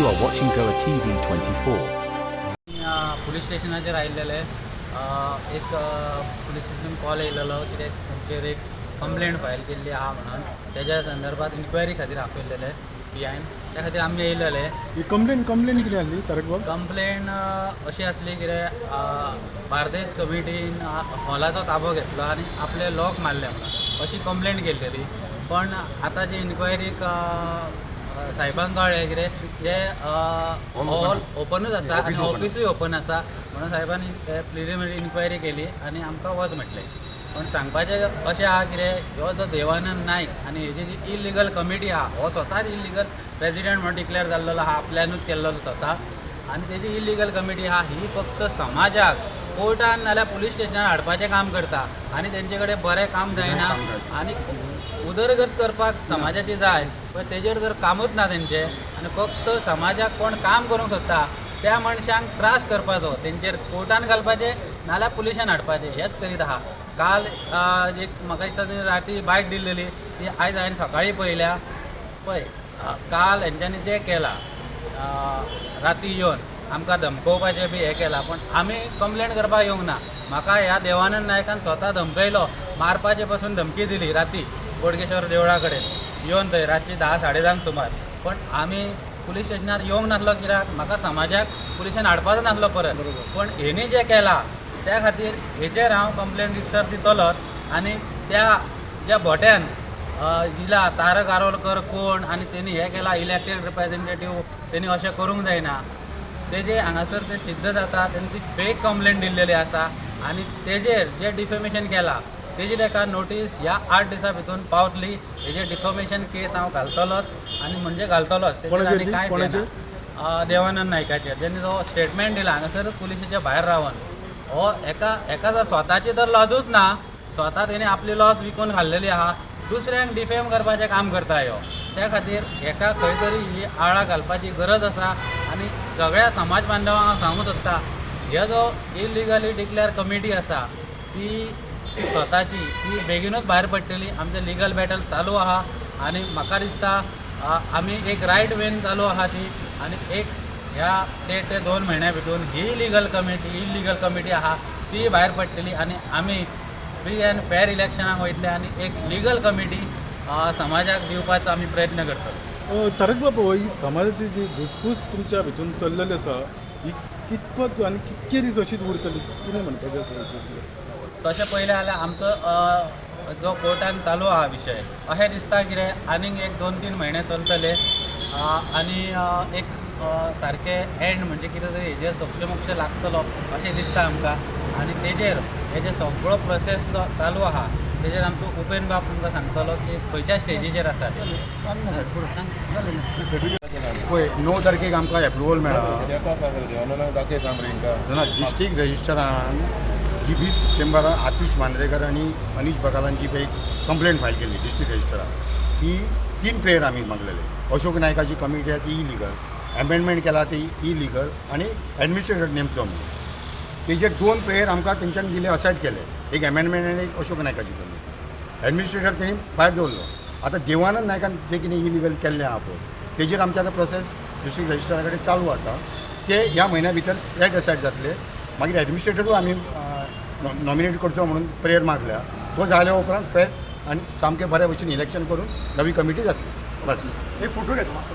You are watching Goa TV 24. अ, police स्टेशनाचेर आयिल्लेले अ, एक पुलीस स्टेशन कॉल येयलेलो कितें तुमचेर एक कंप्लेंट फायल केल्ली आहा म्हणून. तेज्या संदर्भात इन्क्वायरी खातीर आपयलेले पी आयन त्या खातीर आमी येयलेले ही कंप्लेन कंप्लेन कितें आसली तारक बाब कंप्लेन अशी आसली कितें बार्देस कमिटीन हॉलाचो ताबो घेतलो आनी आपले लॉक मारले म्हणून अशी कंप्लेंट केल्लेली पण आतां जी इन्क्वायरीक अ, अ, साहेबांक कळ्ळें कितें जे हॉल ओपनूच आसा आनी ऑफिसूय ओपन आसा म्हणून साहेबांनी प्रिलिमिनरी इन्क्वायरी केली आनी आमकां वच म्हटलें. पण सांगपाचें अशें आहा कितें ह्यो जो देवानंद नायक आनी हेजी जी इलिगल कमिटी आहा हो स्वताच इलिगल प्रेसिडेंट म्हणून डिक्लेअर जाल्लो आहा आपल्यानूच केल्लो स्वता. आनी तेजी इलिगल कमिटी आहा ही फक्त समाजाक कोर्टान नाल्यार पुलीस स्टेशनार हाडपाचें काम करता. आनी तेंचे कडेन बरें काम जायना आनी उदरगत करपाक समाजाची जाय पण तेजेर जर कामूच ना तेंचे आनी फक्त समाजाक कोण काम करूंक सोदता त्या मनशांक त्रास करपाचो तेंचेर कोर्टान घालपाचें नाल्यार पुलिशान हाडपाचें हेंच करीत आहा. काल एक म्हाका दिसता ती राती बायट दिल्लेली ती आयज हांवें सकाळी पळयल्या. पळय काल हेंच्यांनी जें केलां राती येवन आमकां धमकोवपाचें बी हें केलां पण आमी कंप्लेन करपाक येवंक ना. म्हाका ह्या देवानंद नायकान स्वता धमकयलो मारपाचे पासून धमकी दिली राती. बोडगेश्वर देवळा कडेन येवन थंय रातची धा साडे धांक सुमार. पण आमी पुलीस स्टेशनार येवंक नासलो कित्याक म्हाका समाजाक पुलिशेन हाडपाचो नासलो परत. पण हेणी जें केलां त्या खातीर हेचेर हांव कंप्लेंट रिजिस्टर दितलोच आनी त्या ज्या भोट्यान दिला तारक आरोलकर कोण आनी तेणी हें केलां इलेक्टेड रिप्रेझेंटेटीव तेणी अशें करूंक जायना. तेजे हांगासर ते सिद्ध जाता तेणी ती फेक कंप्लेंट दिल्लेली आसा आनी तेजेर जे डिफेमेशन केलां तेजेर एका नोटीस ह्या आठ दिसां भितून पावतली. हेजेर डिफॉमेशन केस हांव घालतलोच आनी म्हणजे घालतलोच. तेजेर आनी? कांयच? येना. देवानंद नायकाचेर जेणे तो स्टेटमेंट दिला. हांगासर पुलिशेच्या भायर रावन हो एका एका जर स्वताची तर लॉजूच ना. स्वता तेणे आपली लॉज विकून खाल्लेली आहा. दुसऱ्यांक डिफेम करपाचें काम करता ह्यो त्या खातीर एका खंय तरी ही आळा घालपाची गरज आसा आनी सगळ्या समाज बांधवांक हांव सांगूं सोदता ह्यो जो इलिगली डिक्लेअर कमिटी आसा ती स्वताची ती बेगीनूच भायर पडटली आमचे लिगल बॅटल चालू आहा. आनी म्हाका दिसता आमी एक रायट वेन चालू आहा ती. आनी एक ह्या देड ते दोन म्हयन्या भितून ही लिगल कमिटी इलिगल कमिटी आहा ती भायर पडटली आनी आमी फ्री अँड फेअर इलेक्शनाक वयतले आनी एक लिगल कमिटी समाजाक दिवपाचो आमी प्रयत्न करतलो. अ, तारक बाब ही समाजाची जी धुसफूस तुमच्या भितून चल्लेली आसा ही कितपत आनी कितके दीस अशीच उरतली? कितें म्हणपाचें आसा तशें पयलें जाल्यार आमचो जो कोर्टान चालू आहा विशय अशें दिसता कितें आनीक एक दोन तीन म्हयने चलतले. आनी एक सारकें एंड म्हणजे कितें तरी हेजेर सोक्षमोक्ष लागतलो अशें दिसता आमकां. आनी तेजेर हेजे सगळो प्रोसेस जो चालू आहा तेजेर आमचो उपेन बाब तुमकां सांगतलो की खंयच्या स्टेजीचेर आसा ते. पळय णव तारखेक आमकां एप्रुवल मेळ्ळा डिस्ट्रिक्ट रजिस्टरान जी वीस सप्टेंबराक आतिश मांद्रेकर आनी अनिश बकालांची पळय कंप्लेंट फायल केली डिस्ट्रिक्ट रजिस्टरान की तीन प्लेयर आमी मागलेले. अशोक नायकाची कमिटी आहे ती इलिगल एमेंडमेंट केला ती इलिगल आनी एडमिनिस्ट्रेटर नेमचो म्हणून. तेजे दोन प्लेयर आमकां तेंच्यान दिले असायड केले. एक एमेंडमेंट आनी एक अशोक नायकाची कमिटी एडमिनिस्ट्रेटर तेणी भायर दवरलो आतां देवानंद नायकान जे कितें इलिगल केल्लें आहा पळय तेजेर आमचे आतां प्रोसेस डिस्ट्रिक्ट रजिस्ट्रा कडेन चालू आसा ते ह्या म्हयन्या भितर सेट असायड जातले. मागीर ॲडमिनिस्ट्रेटरूय आमी नॉमिनेट करचो म्हणून प्रेयर मागल्या तो जाल्या उपरांत फेर आनी सामकें बऱ्या भशेन इलेक्शन करून नवी कमिटी जातली. बस. एक फोटो घेता मातसो